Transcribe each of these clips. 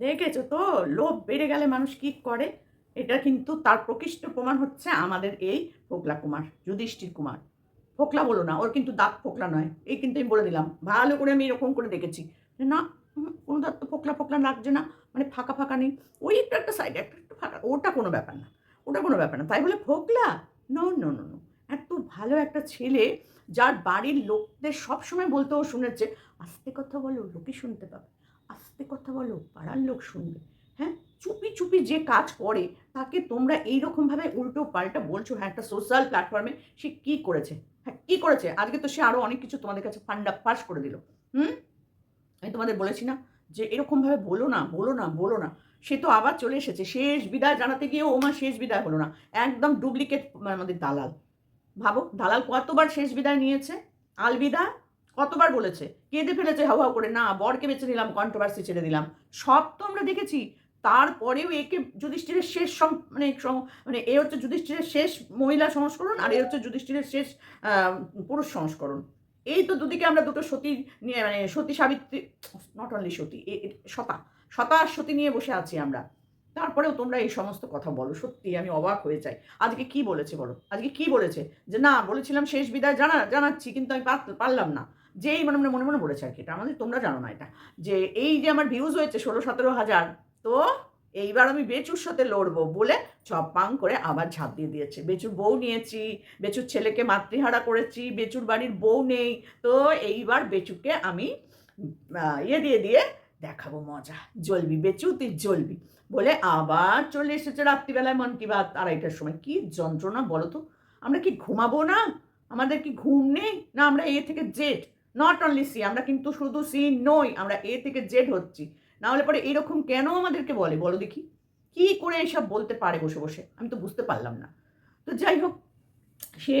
দেখেছ তো? লোভ বেড়ে গেলে মানুষ কি করে? এটা কিন্তু তার প্রকৃষ্ট প্রমাণ হচ্ছে আমাদের এই ফোকলা কুমার, যুধিষ্ঠির কুমার। ফোকলা বলো না, ওর কিন্তু দাঁত ফোকলা নয়। এই কিন্তু আমি বলে দিলাম। ভালো করে আমি এরকম করে দেখেছি না কোনো দাঁত তো ফোকলা ফোকলা লাগছে না মানে ফাঁকা ফাঁকা নেই। ওই একটু একটা সাইড একটা একটু ফাঁকা, ওটা কোনো ব্যাপার না। ওটা কোনো ব্যাপার না। তাই বলে ফোকলা? নো নো নো নো এত ভালো একটা ছেলে যার বাড়ির লোকদের সবসময় বলতেও শুনেছে, আস্তে কথা বলো, লোকে শুনতে পাবে। আস্তে কথা বলো, পাড়ার লোক শুনবে। হ্যাঁ চুপি চুপি যে কাজ করে, তাকে তোমরা এইরকমভাবে উল্টো পাল্টা বলছো হ্যাঁ একটা সোশ্যাল প্ল্যাটফর্মে সে কী করেছে? হ্যাঁ কী করেছে? আজকে তো সে আরও অনেক কিছু তোমাদের কাছে ফান্ডা পাস করে দিল। হুম? আমি তোমাদের বলেছি না যে এরকমভাবে বলো না বলো না বলো না। সে তো আবার চলে এসেছে। শেষ বিদায় জানাতে গিয়ে, ও মা, শেষ বিদায় হলো না। একদম ডুপ্লিকেট আমাদের দালাল। ভাবো, দালাল কতবার শেষ বিদায় নিয়েছে? আলবিদা কতবার বলেছে? কেঁদে ফেলেছে হাউ হাউ করে, না, বরকে বেছে নিলাম কন্ট্রোভার্সি ছেড়ে দিলাম। সব তো আমরা দেখেছি। তারপরেও একে যুধিষ্ঠিরের শেষ মানে মানে এ হচ্ছে যুধিষ্ঠিরের শেষ মহিলা সংস্করণ, আর এ হচ্ছে যুধিষ্ঠিরের শেষ পুরুষ সংস্করণ। এই তো দুদিকে আমরা দুটো সতী নিয়ে মানে সতী সাবিত্রী নট অনলি সতী সতা শতা আর সতী নিয়ে বসে আছি আমরা। তারপরেও তোমরা এই সমস্ত কথা বলো, সত্যি আমি অবাক হয়ে যাই। আজকে কি বলেছে বলো? আজকে কি বলেছে? যে না, বলেছিলাম শেষ বিদায়, জানা, জানাচ্ছি, কিন্তু আমি পারলাম না। যেই মনে মনে মনে মনে বলেছে আর কি এটা আমাদের তোমরা জানো না এটা। যে এই যে আমার ভিউজ হয়েছে ষোলো সতেরো হাজার, তো এইবার আমি বেচুর সাথে লড়বো বলে চপাং করে আবার ঝাঁপ দিয়ে দিয়েছে। বেচুর বউ নিয়েছি, বেচুর ছেলেকে মাতৃহারা করেছি, বেচুর বাড়ির বউ নেই, তো এইবার বেচুকে আমি ইয়ে দিয়ে দিয়ে দেখাবো মজা। জ্বলবি বেচু তুই জ্বলবি বলে আবার চলে এসেছে রাত্রিবেলায় মন কি বাত আড়াইটার সময়। কি যন্ত্রণা বলো তো? আমরা কি ঘুমাবো না? আমাদের কি ঘুম নেই? না আমরা এ থেকে জেড নট অনলি সি আমরা কিন্তু শুধু সি নই, আমরা এ থেকে জেড হচ্ছি। না হলে পরে এরকম কেন আমাদেরকে বলে? বলো দেখি। কি করে এসব বলতে পারে বসে বসে? আমি তো বুঝতে পারলাম না। তো যাই হোক, সে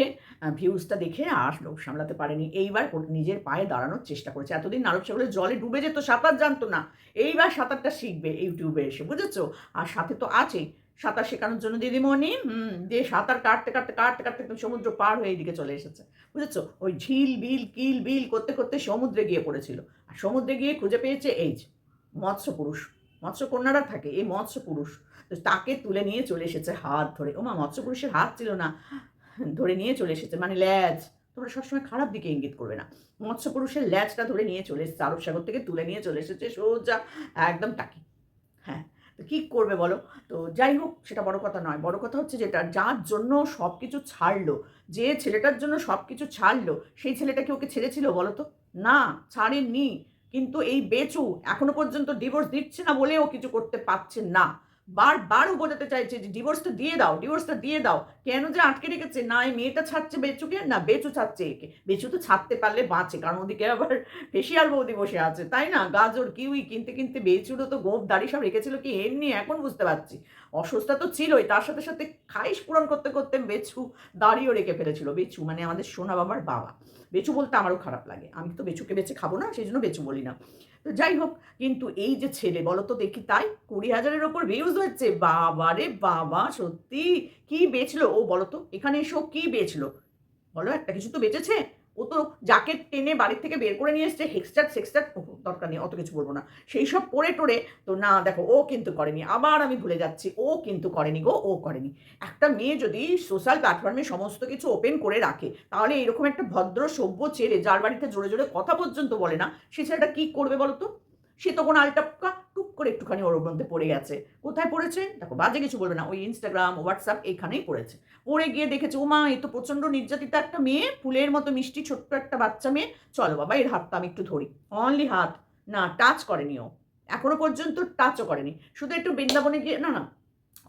ভিউজটা দেখে আর লোক সামলাতে পারেনি। এইবার নিজের পায়ে দাঁড়ানোর চেষ্টা করেছে। এতদিন নারদ সাগরে জলে ডুবে যেত, সাঁতার জানতো না। এইবার সাঁতারটা শিখবে ইউটিউবে এসে, বুঝেছ? আর সাথে তো আছেই। সাঁতার শেখানোর জন্য দিদিমণি, হুম, দিয়ে সাঁতার কাটতে কাটতে কাটতে কাটতে সমুদ্র পার হয়ে এইদিকে চলে এসেছে। বুঝেছ? ওই ঝিল, বিল, কিল, বিল করতে করতে সমুদ্রে গিয়ে পড়েছিল। আর সমুদ্রে গিয়ে খুঁজে পেয়েছে এই মৎস্য পুরুষ মৎস্য কন্যারা থাকে, এই মৎস্য পুরুষ তো তাকে তুলে নিয়ে চলে এসেছে হাত ধরে। ওমা মৎস্য পুরুষের হাত ছিল না। ধরে নিয়ে চলে এসেছে মানে ল্যাজ। তোমরা সবসময় খারাপ দিকে ইঙ্গিত করবে না। মৎস্য পুরুষের ল্যাজটা ধরে নিয়ে চলে এসেছে আরব সাগর থেকে তুলে নিয়ে চলে এসেছে, সোজা, একদম টাকি। হ্যাঁ তো কী করবে বলো? তো যাই হোক, সেটা বড় কথা নয়। বড় কথা হচ্ছে যেটা, যার জন্য সব কিছু ছাড়লো, যে ছেলেটার জন্য সব কিছু ছাড়লো, সেই ছেলেটা কি ওকে ছেড়েছিল বলো তো? না ছাড়েননি কিন্তু এই বেচু এখনও পর্যন্ত ডিভোর্স দিচ্ছে না বলেও কিছু করতে পারছে না। বারবার বোঝাতে চাইছে যে ডিভোর্সটা দিয়ে দাও ডিভোর্সটা দিয়ে দাও। কেন যে আটকে রেখেছে? না, এই মেয়েটা ছাড়ছে বেচুকে, না বেচু ছাড়ছে একে। বেচু তো ছাড়তে পারলে বাঁচে, কারণ ওদিকে আবার ফেসিয়াল বৌদি বসে আছে, তাই না? গাজর, কিউই কিনতে কিনতে বেচুরও তো গোপ দাড়ি সব রেখেছিল কি? এমনি এখন বুঝতে পারছি। অসুস্থতা তো ছিলই, তার সাথে সাথে খাইশ পূরণ করতে করতে বেচু দাড়িও রেখে ফেলেছিল। বেচু মানে আমাদের সোনা বাবার বাবা। বেচু বলতে আমারও খারাপ লাগে। আমি তো বেচুকে বেছে খাব না, সেই জন্য বেচু বলি না। তো যাই হোক, কিন্তু এই যে ছেলে বলো তো দেখি তাই, কুড়ি হাজারের ওপর ভিউজ হচ্ছে। বাবা রে বাবা, সত্যি, কি বেচলো? ও বলো তো এখানে এসো, কি বেচলো? বলো, একটা কিছু তো বেচেছে? ও তো জ্যাকেট টেনে বাড়ির থেকে বের করে নিয়ে এসছে হেক্সটার সেক্সটার দরকার নেই, অত কিছু বলব না। সেই সব পরে টোরে তো না, দেখো, ও কিন্তু করেনি। আবার আমি ভুলে যাচ্ছি, ও কিন্তু করেনি গো, ও করেনি। একটা মেয়ে যদি সোশ্যাল প্ল্যাটফর্মে সমস্ত কিছু ওপেন করে রাখে, তাহলে এরকম একটা ভদ্র, সভ্য ছেলে যার বাড়িতে জোরে জোরে কথা পর্যন্ত বলে না, সে ছেলেটা কী করবে বলো তো সে তখন আলটাপকা টুক করে একটুখানি ওর মধ্যে পড়ে গেছে। কোথায় পড়েছে? দেখো, বাজে কিছু বলবে না। ওই ইনস্টাগ্রাম হোয়াটসঅ্যাপ এখানেই পড়েছে। পড়ে গিয়ে দেখেছে ও মা এ তো প্রচণ্ড নির্যাতিত একটা মেয়ে, ফুলের মতো মিষ্টি, ছোট্ট একটা বাচ্চা মেয়ে। চলো বাবা, এর হাতটা আমি একটু ধরি। অনলি হাত। না টাচ করেনি ও। এখনও পর্যন্ত টাচও করেনি। শুধু একটু বৃন্দাবনে গিয়ে, না না,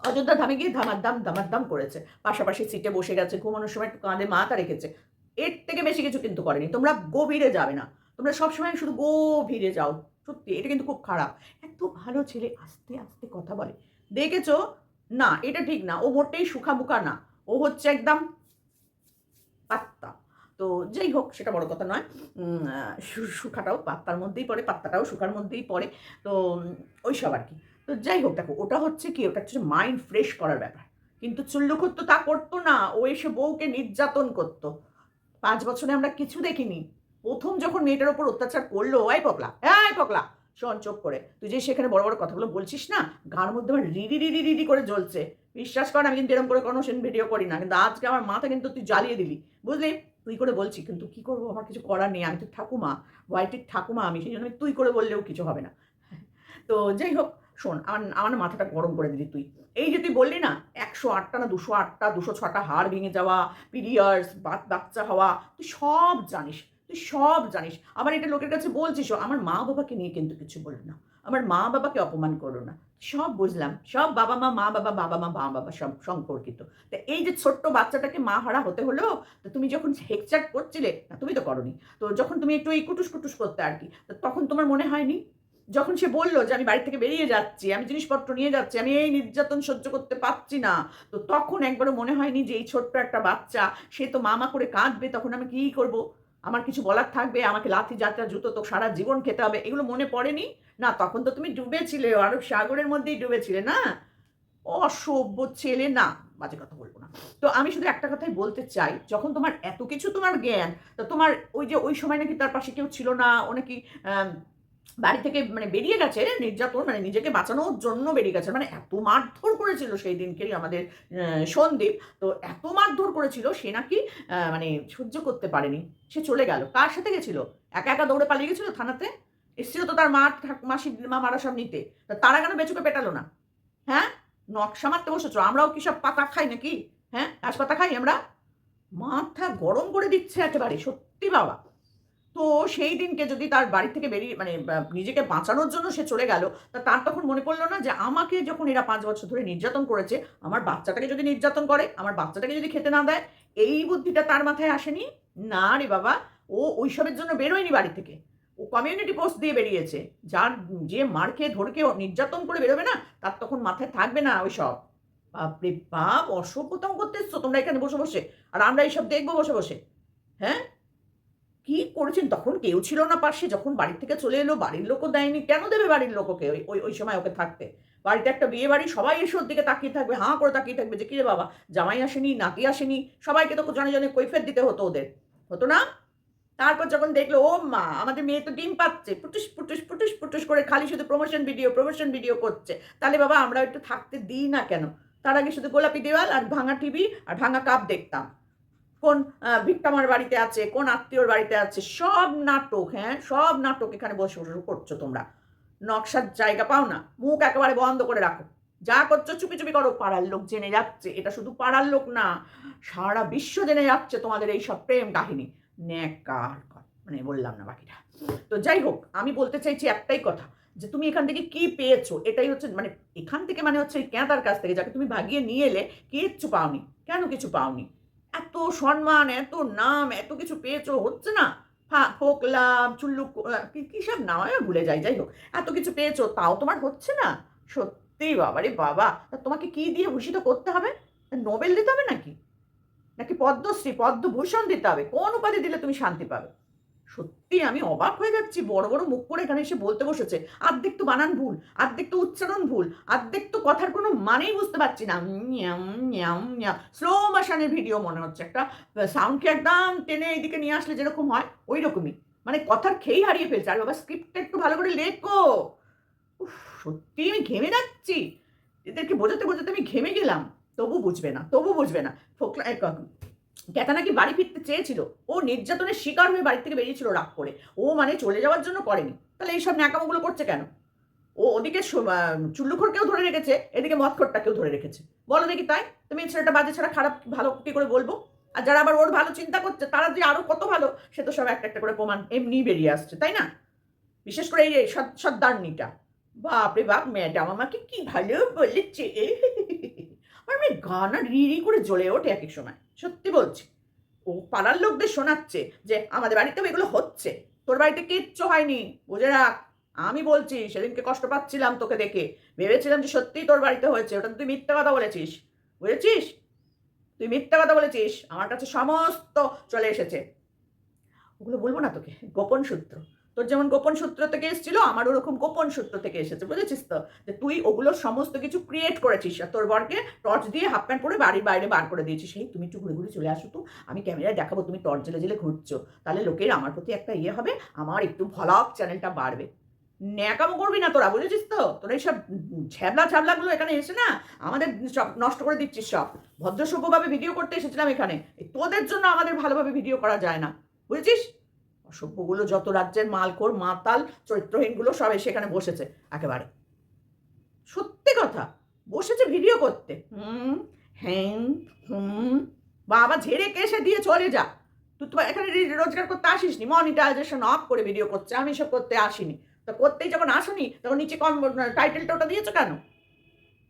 অযোধ্যা ধামে গিয়ে ধামার দাম ধামার দাম করেছে। পাশাপাশি সিটে বসে গেছে, ঘুমানোর সময় একটু কাঁধে মাথা রেখেছে। এর থেকে বেশি কিছু কিন্তু করেনি। তোমরা গভীরে যাবে না। তোমরা সবসময় শুধু গভীরে যাও। সত্যি, এটা কিন্তু খুব খারাপ। এত ভালো ছেলে আস্তে আস্তে কথা বলে। দেখেছ? না, এটা ঠিক না। ও মোটেই সুখামুখা না। ও হচ্ছে একদম পাত্তা। তো যাই হোক, সেটা বড় কথা নয়। সুখাটাও পাত্তার মধ্যেই পড়ে, পাত্তাটাও সুখার মধ্যেই পড়ে। তো ওই সব আর কি। তো যাই হোক, দেখো, ওটা হচ্ছে কি, ওটা হচ্ছে মাইন্ড ফ্রেশ করার ব্যাপার। কিন্তু চুল্লুখুর তা করতো না। ও এসে বউকে নির্যাতন করতো। পাঁচ বছরে আমরা কিছু দেখিনি। প্রথম যখন মেয়েটার ওপর অত্যাচার করল, এই পকলা এই পকলা শোন চোখ করে, তুই যে সেখানে বড় বড় কথাগুলো বলছিস না, গার মধ্যে আমার রিডি রিডি রিডি করে জ্বলছে। বিশ্বাস কর, আমি কিন্তু এরকম করে কোনো সেন ভিডিও করি না, কিন্তু আজকে আমার মাথা কিন্তু তুই জ্বালিয়ে দিলি। বুঝলি? তুই করে বলছি, কিন্তু কি করব? আমার কিছু করার নেই, আমি তো ঠাকুমা হোয়াইটের ঠাকুমা আমি, সেই জন্য তুই করে বললেও কিছু হবে না। তো যাই হোক, শোন, আমার আমার মাথাটা গরম করে দিলি তুই। এই যে তুই বললি না, একশো আটটা না দুশো আটটা, দুশো ছটা হাড় ভেঙে যাওয়া, পিরিয়ার্স বাচ্চা হওয়া, তুই সব জানিস। তুই সব জানিস। আবার এটা লোকের কাছে বলছিস, আমার মা বাবাকে নিয়ে কিন্তু কিছু বলো না। আমার মা বাবাকে অপমান করো না। সব বুঝলাম। সব বাবা মা মা বাবা বাবা মা মা বাবা সব সম্পর্কিত তা এই যে ছোট্ট বাচ্চাটাকে মা হারা হতে হলো, তো তুমি যখন হেকচাট করছিলে না তুমি তো করনি। তো যখন তুমি একটু এই কুটুস কুটুস করতে আর কি তখন তোমার মনে হয়নি? যখন সে বলল যে, আমি বাড়ি থেকে বেরিয়ে যাচ্ছি, আমি জিনিসপত্র নিয়ে যাচ্ছি, আমি এই নির্যাতন সহ্য করতে পারছি না। তো তখন একবারও মনে হয়নি যে, এই ছোট্ট একটা বাচ্চা, সে তো মামা করে কাঁদবে, তখন আমি কী করব? আমার কিছু বলার থাকবে, আমাকে লাথি যাত্রা জুতো তো সারা জীবন খেতে হবে, এগুলো মনে পড়েনি? না, তখন তো তুমি ডুবেছিলে আরব সাগরের মধ্যেই ডুবেছিলে, না? অসভ্য ছেলে, না, বাজে কথা বলব না। তো আমি শুধু একটা কথাই বলতে চাই, যখন তোমার এত কিছু তোমার জ্ঞান, তো তোমার ওই যে ওই সময় নাকি তার পাশে কেউ ছিল না, ও নাকি বাড়ি থেকে মানে বেরিয়ে গেছে, নির্যাতন মানে নিজেকে বাঁচানোর জন্য বেরিয়ে গেছে। মানে এত মারধর করেছিল সেই দিনকে আমাদের সন্দীপ। তো এত মারধর করেছিল, সে নাকি মানে সহ্য করতে পারেনি। সে চলে গেল। কার সাথে গেছিল? একা একা দৌড়ে পালিয়ে গেছিল থানাতে? এসেছিল তো তার মা মাসি, মা মারা সব নিতে। তা তারা কেন বেচুকে পেটালো না? হ্যাঁ? নকশা মারতে বসেছ? আমরাও কি সব পাতা খাই নাকি? হ্যাঁ? ঘাস পাতা খাই আমরা? মাথা গরম করে দিচ্ছে একেবারে, সত্যি বাবা। তো সেই দিনকে যদি তার বাড়ি থেকে বেরিয়ে মানে নিজেকে বাঁচানোর জন্য সে চলে গেল, তা তার তখন মনে পড়ল না যে আমাকে যখন এরা পাঁচ বছর ধরে নির্যাতন করেছে, আমার বাচ্চাটাকে যদি নির্যাতন করে, আমার বাচ্চাটাকে যদি খেতে না দেয়, এই বুদ্ধিটা তার মাথায় আসেনি? না রে বাবা, ও ওইসবের জন্য বেরোয়নি বাড়ি থেকে। ও কমিউনিটি পোস্ট দিয়ে বেরিয়েছে, যার যে মার খেয়ে ধরে কেউ নির্যাতন করে বেরোবে না, তার তখন মাথায় থাকবে না ওই সব বাপরে বাপ অসভ্যতম করতে এসছো তোমরা এখানে বসে বসে, আর আমরা এইসব দেখব বসে বসে হ্যাঁ? কি করেছেন? তখন কেউ ছিল না পাশে। যখন বাড়ি থেকে চলে এলো, বাড়ির লোকও দেয়নি। কেন দেবে বাড়ির লোককে ওই ওই সময় ওকে থাকতে? বাড়িতে একটা বিয়ে বাড়ি, সবাই এসে ওর দিকে তাকিয়ে থাকবে, হাঁ করে তাকিয়ে থাকবে যে কিরে বাবা, জামাই আসেনি, নাতি আসেনি, সবাইকে তো জনে জনে কৈফের দিতে হতো ওদের। হতো না? তারপর যখন দেখল, ও মা, আমাদের মেয়ে তো ডিম পাচ্ছে, পুটুস পুটুস পুটুস পুটুস করে খালি শুধু প্রমোশন ভিডিও প্রমোশন ভিডিও করছে। তাহলে বাবা, আমরা একটু থাকতে দিই না কেন? তার আগে শুধু গোলাপি দেওয়াল আর ভাঙা টিভি আর ভাঙা কাপ দেখতাম। কোন ভিক্টামার বাড়িতে আছে, কোন আত্মীয়র বাড়িতে আছে, সব নাটক হ্যাঁ সব নাটক এখানে বসে বসে করছ তোমরা। নকশার জায়গা পাও না, মুখ একেবারে বন্ধ করে রাখো। যা করছ চুপি চুপি করো, পাড়ার লোক জেনে যাচ্ছে, এটা শুধু পাড়ার লোক না, সারা বিশ্ব জেনে যাচ্ছে তোমাদের এই সব প্রেম কাহিনী। ন্যাকার। মানে বললাম না বাকিটা। তো যাই হোক, আমি বলতে চাইছি একটাই কথা, যে তুমি এখান থেকে কি পেয়েছ, এটাই হচ্ছে মানে এখান থেকে মানে হচ্ছে ক্যাঁতার কাছ থেকে, যাকে তুমি ভাগিয়ে নিয়ে এলে কিচ্ছু পাওনি। কেন কিছু পাওনি? এত সম্মান, এত নাম, এত কিছু পেয়েছ, হচ্ছে না? ফা- ফোকলা চুল্লু কি সব নাম? আমি ভুলে যাই যাই হোক। এত কিছু পেয়েছ, তাও তোমার হচ্ছে না? সত্যি বাবা রে বাবা। তা তোমাকে কি দিয়ে ভূষিত করতে হবে? নোবেল দিতে হবে নাকি? নাকি পদ্মশ্রী, পদ্মভূষণ দিতে হবে? কোন উপাধি দিলে তুমি শান্তি পাবে? সত্যি আমি অবাক হয়ে যাচ্ছি। বড় বড় মুখ করে এখানে এসে বলতে বসেছে, আর্ধেক তো বানান ভুল, আর্ধেক তো উচ্চারণ ভুল, আর্ধেক তো কথার কোনো মানেই বুঝতে পারছি না। স্লো মোশনের ভিডিও মনে হচ্ছে একটা। সাউন্ডকে একদম টেনে এইদিকে নিয়ে আসলে যেরকম হয় ওই রকমই মানে কথার খেয়েই হারিয়ে ফেলছে। আর বাবা স্ক্রিপ্টটা একটু ভালো করে লেখো। সত্যি আমি ঘেমে যাচ্ছি। এদেরকে বোঝাতে বোঝাতে আমি ঘেমে গেলাম। তবু বুঝবে না, তবু বুঝবে না। ফোকলা এ, ক- নাকি বাড়ি ফিরতে চেয়েছিল। ও নির্যাতনের শিকার হয়ে বাড়ি থেকে বেরিয়েছিল রাগ করে। ও মানে চলে যাওয়ার জন্য করেনি। তাহলে এইসব ন্যাকামোগুলো করছে কেন? ও ওদিকে চুল্লুখোরকেও ধরে রেখেছে এদিকে মদখোরটাকেও ধরে রেখেছে। বলো দেখি তাই তুমি ছেলেটা বাজে ছাড়া খারাপ ভালো কি করে বলব? আর যারা আবার ওর ভালো চিন্তা করছে তারা যে আরও কত ভালো সে তো সব একটা একটা করে প্রমাণ এমনি বেরিয়ে আসছে তাই না? বিশেষ করে এই সদ- সর্দারনিটা বাপরে বাপ ম্যাডাম আমাকে কি ভালো বলেছে? আমার মেয়ে গানা রিরি করে জ্বলে ওঠে এক এক সময়। সত্যি বলছি। ও পাড়ার লোকদের শোনাচ্ছে যে আমাদের বাড়িতেও এগুলো হচ্ছে। তোর বাড়িতে কিচ্ছু হয়নি, বুঝে রাখ। আমি বলছি, সেদিনকে কষ্ট পাচ্ছিলাম তোকে দেখে। ভেবেছিলাম যে সত্যিই তোর বাড়িতে হয়েছে, ওটা তুই মিথ্যা কথা বলেছিস। বুঝেছিস? তুই মিথ্যা কথা বলেছিস, আমার কাছে সমস্ত চলে এসেছে। ওগুলো বলব না তোকে, গোপন সূত্র। তোর যেমন গোপন সূত্র থেকে এসেছিল আমার ওরকম গোপন সূত্র থেকে এসেছে, বুঝেছিস তো? যে তুই ওগুলো সমস্ত কিছু ক্রিয়েট করেছিস আর তোর বরকে টর্চ দিয়ে হাফ প্যান্ট পরে বাড়ির বাইরে বার করে দিয়েছিস। সেই তুমি একটু ঘুরে ঘুরে চলে আসো তো, আমি ক্যামেরায় দেখাবো তুমি টর্চ জেলে জেলে ঘুরছো। তাহলে লোকের আমার প্রতি একটা ইয়ে হবে, আমার একটু ভ্লগ চ্যানেলটা বাড়বে। ন্যাকামো করবি না তোরা, বুঝেছিস তো? তোরা এইসব ছ্যাবলা ছ্যাবলাগুলো এখানে এসে না আমাদের সব নষ্ট করে দিচ্ছিস সব। ভদ্রসভ্যভাবে ভিডিও করতে এসেছিলাম এখানে। তোদের জন্য আমাদের ভালোভাবে ভিডিও করা যায় না, বুঝেছিস? অসভ্যগুলো যত রাজ্যের মালকোর মাতাল, চরিত্রহীনগুলো সবাই সেখানে বসেছে একেবারে। সত্যি কথা, বসেছে ভিডিও করতে। হুম হ্যাঁ হুম, বাবা ঝেড়ে কেসে দিয়ে চলে যা। তুই তো এখানে রোজগার করতে আসিসনি মনিটাইজেশন অফ করে ভিডিও করছে, আমি সব করতে আসিনি। তা করতেই যখন আসনি, তখন নিচে কম টাইটেলটা ওটা দিয়েছ কেন?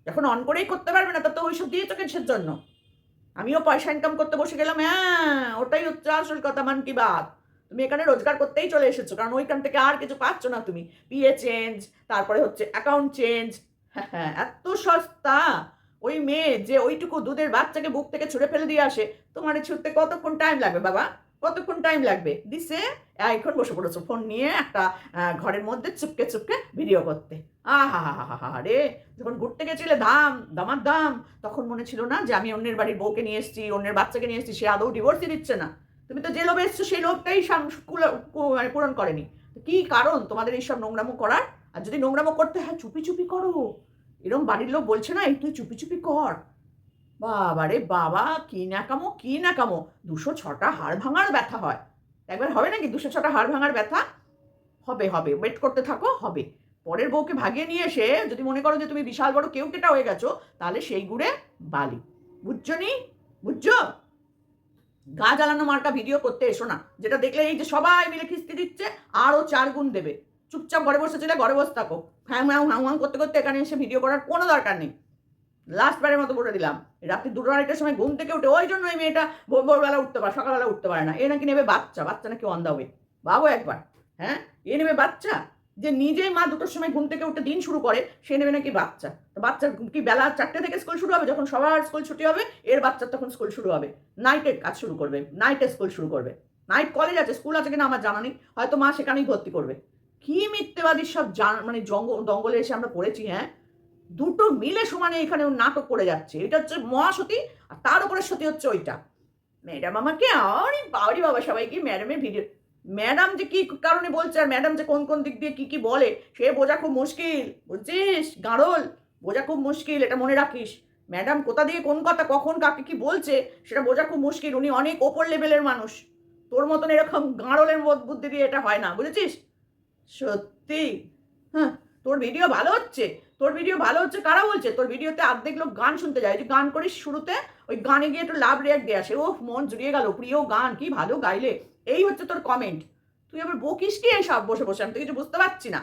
যখন অন করেই করতে পারবে না, তা তো ওইসব দিয়েছ কিসের জন্য? আমিও পয়সা ইনকাম করতে বসে গেলাম হ্যাঁ ওটাই হচ্ছে আসল কথা, মান কি বাত। তুমি এখানে রোজগার করতেই চলে এসেছ কারণ ওইখান থেকে আর কিছু পাচ্ছ না তুমি। পিএ চেঞ্জ তারপরে হচ্ছে অ্যাকাউন্ট চেঞ্জ হ্যাঁ এত সস্তা। ওই মেয়ে যে ওইটুকু দুধের বাচ্চাকে বুক থেকে ছুঁড়ে ফেলে দিয়ে আসে তোমার ছুটতে কতক্ষণ টাইম লাগবে বাবা? কতক্ষণ টাইম লাগবে? দিছে এখন বসে পড়েছো ফোন নিয়ে একটা ঘরের মধ্যে চুপকে চুপকে ভিডিও করতে। আহা হা হা হা রে যখন ঘুরতে গেছিলে দাম দামার দাম তখন মনে ছিল না যে আমি অন্যের বাড়ির বউকে নিয়ে এসেছি অন্যের বাচ্চাকে নিয়ে এসেছি সে আদৌ ডিভোর্সই দিচ্ছে না। তুমি তো যে লোভে এসছো, সেই লোভটাই মানে পূরণ করেনি। কি কারণ তোমাদের এইসব নোংরামো করার? আর যদি নোংরামো করতে হয়, চুপি চুপি করো। এরম বাড়ির লোক বলছে না তুই চুপি চুপি কর। বাবা রে বাবা, কি না কামো কি না কামো দুশো ছটা হাড় ভাঙার ব্যথা হয়। একবার হবে নাকি দুশো ছটা হাড় ভাঙার ব্যথা? হবে হবে। ওয়েট করতে থাকো, হবে। পরের বউকে ভাগিয়ে নিয়ে এসে যদি মনে করো যে তুমি বিশাল বড় কেউ কেটা হয়ে গেছো, তাহলে সেই গুড়ে বালি। বুঝছ নি? বুঝছ? গা জ্বালানো মার্কা ভিডিও করতে এসো না, যেটা দেখলে এই যে সবাই মিলে খিস্তি দিচ্ছে, আরও চার গুণ দেবে। চুপচাপ ঘরে বসে ছিলে, ঘরে বসে থাকো। হ্যাং হ্যাং হ্যাং হ্যাং করতে করতে এখানে এসে ভিডিও করার কোনো দরকার নেই। লাস্ট বারের মতো বলে দিলাম, রাত্রি দুটো আড়াইটার সময় ঘুম থেকে উঠে, ওই জন্য ওই মেয়েটা ভোর, ভোরবেলা উঠতে পারে, সকালবেলা উঠতে পারে না। এ নাকি নেবে বাচ্চা বাচ্চা নাকি অন হবে বাবু একবার হ্যাঁ? এ নেবে বাচ্চা? যে নিজেই মা দুটোর সময় ঘুম থেকে উঠে দিন শুরু করে, সে নেবে নাকি বাচ্চা? তো কি বেলা চারটে থেকে স্কুল শুরু হবে? যখন সবার স্কুল ছুটি হবে, এর বাচ্চার তখন স্কুল শুরু হবে। নাইটের কাজ শুরু করবে। নাইটে স্কুল শুরু করবে। নাইট কলেজ আছে স্কুল আছে কিনা আমার জানা নেই। হয়তো মা সেখানেই ভর্তি করবে। কি মিথ্যেবাদী সব মানে জঙ্গল, দঙ্গলে এসে আমরা পড়েছি হ্যাঁ? দুটো মিলে সমানে এখানে নাটক করে যাচ্ছে। এটা হচ্ছে মহাসতী, আর তার উপরে সতী হচ্ছে ওইটা। ম্যাডাম আমাকে, আরে বাড়ি বাবা, সবাইকে ম্যাডামের ভিডিও ম্যাডাম যে কি কারণে বলছে আর ম্যাডাম যে কোন কোন দিক দিয়ে কি কি বলে, সে বোঝা খুব মুশকিল, বুঝছিস? গাড়ল বোঝা খুব মুশকিল, এটা মনে রাখিস। ম্যাডাম কোথা দিয়ে কোন কথা, কখন কাকে কি বলছে, সেটা বোঝা খুব মুশকিল, উনি অনেক ওপর লেভেলের মানুষ। তোর মতন এরকম গাঁড়লের বুদ্ধি দিয়ে এটা হয় না, বুঝেছিস? সত্যি? হ্যাঁ তোর ভিডিও ভালো হচ্ছে। তোর ভিডিও ভালো হচ্ছে কারা বলছে? তোর ভিডিওতে অর্ধেক লোক গান শুনতে যায়। যে গান করিস শুরুতে, ওই গানে গিয়ে একটু লাভ রিয়াক্ট দিয়ে। আসে ও মন জুড়িয়ে গেল, প্রিয় গান, কি ভালো গাইলে। এই হচ্ছে তোর কমেন্ট তুই আবার বকিস কি এই সব বসে বসে? আমি তো কিছু বুঝতে পারছি না।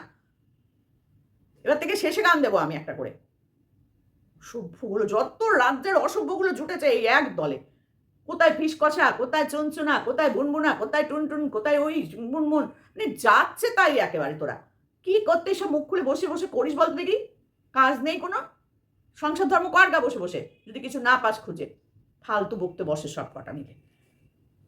এবার থেকে শেষে গান দেবো আমি একটা করে। সভ্যগুলো যত রাজ্যের অসভ্যগুলো জুটেছে এই এক দলে। কোথায় ফিস কষা, কোথায় চুনচুনা কোথায় বুনবুনা, কোথায় টুনটুন, কোথায় ওই মুনমুন? মানে যাচ্ছে তাই একেবারে তোরা। কি করতে সব মুখ খুলে বসে বসে করিস বল দেখি? কাজ নেই কোনো? সংসার ধর্ম কর গা বসে বসে। যদি কিছু না পাস খুঁজে। ফালতু বকতে বসে সব কটা মিলে।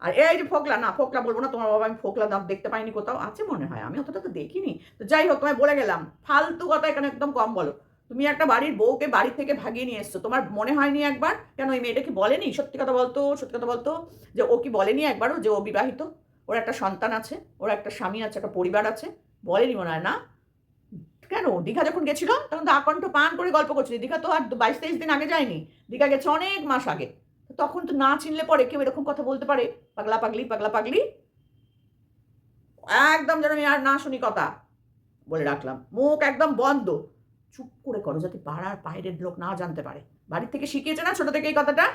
আর এই যে ফোকলা, না, ফোকলা বলব না, তোমার বাবা আমি ফোকলা দাঁত দেখতে পাইনি কোথাও, আছে মনে হয়, আমি অতটা তো দেখিনি। তো যাই হোক, তোমায় বলে গেলাম, ফালতু কথা এখানে একদম কম বলো। তুমি একটা বাড়ির বউকে বাড়ি থেকে ভাগিয়ে নিয়ে এসছো, তোমার মনে হয়নি একবার? কেন ওই মেয়েটা কি বলেনি? সত্যি কথা বলতো, সত্যি কথা বলতো, যে ও কি বলেনি একবারও যে ও বিবাহিত? ওর একটা সন্তান আছে, ওর একটা স্বামী আছে, একটা পরিবার আছে, বলেনি মনে হয়, না? কেন, দীঘা যখন গেছিল, তখন তো আকণ্ঠ পান করে গল্প করছিল। দীঘা তো আর বাইশ তেইশ দিন আগে যায়নি, দীঘা গেছে অনেক মাস আগে। তখন তো না চিনলে পরে কেউ এরকম কথা বলতে পারে। পাগলা পাগলি পাগলা পাগলি। একদম যেন আমি আর না শুনি কথা। বলে রাখলাম। মুখ একদম বন্ধ। চুপ করে করো যাতে পাড়ার বাইরের লোক না জানতে পারে। বাড়ির থেকে শিখিয়েছে না ছোট থেকে এই কথাটা?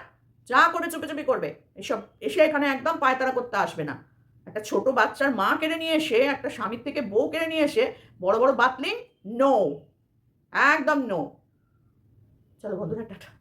যা করে চুপি চুপি করবে। এসব এসে এখানে একদম পায়তারা করতে আসবে না। একটা ছোট বাচ্চার মা কেড়ে নিয়ে এসে, একটা স্বামীর থেকে বউ কেড়ে নিয়ে এসে, বড় বড় বাতলিং নো একদম নো চলো বন্ধুরা, টাটা।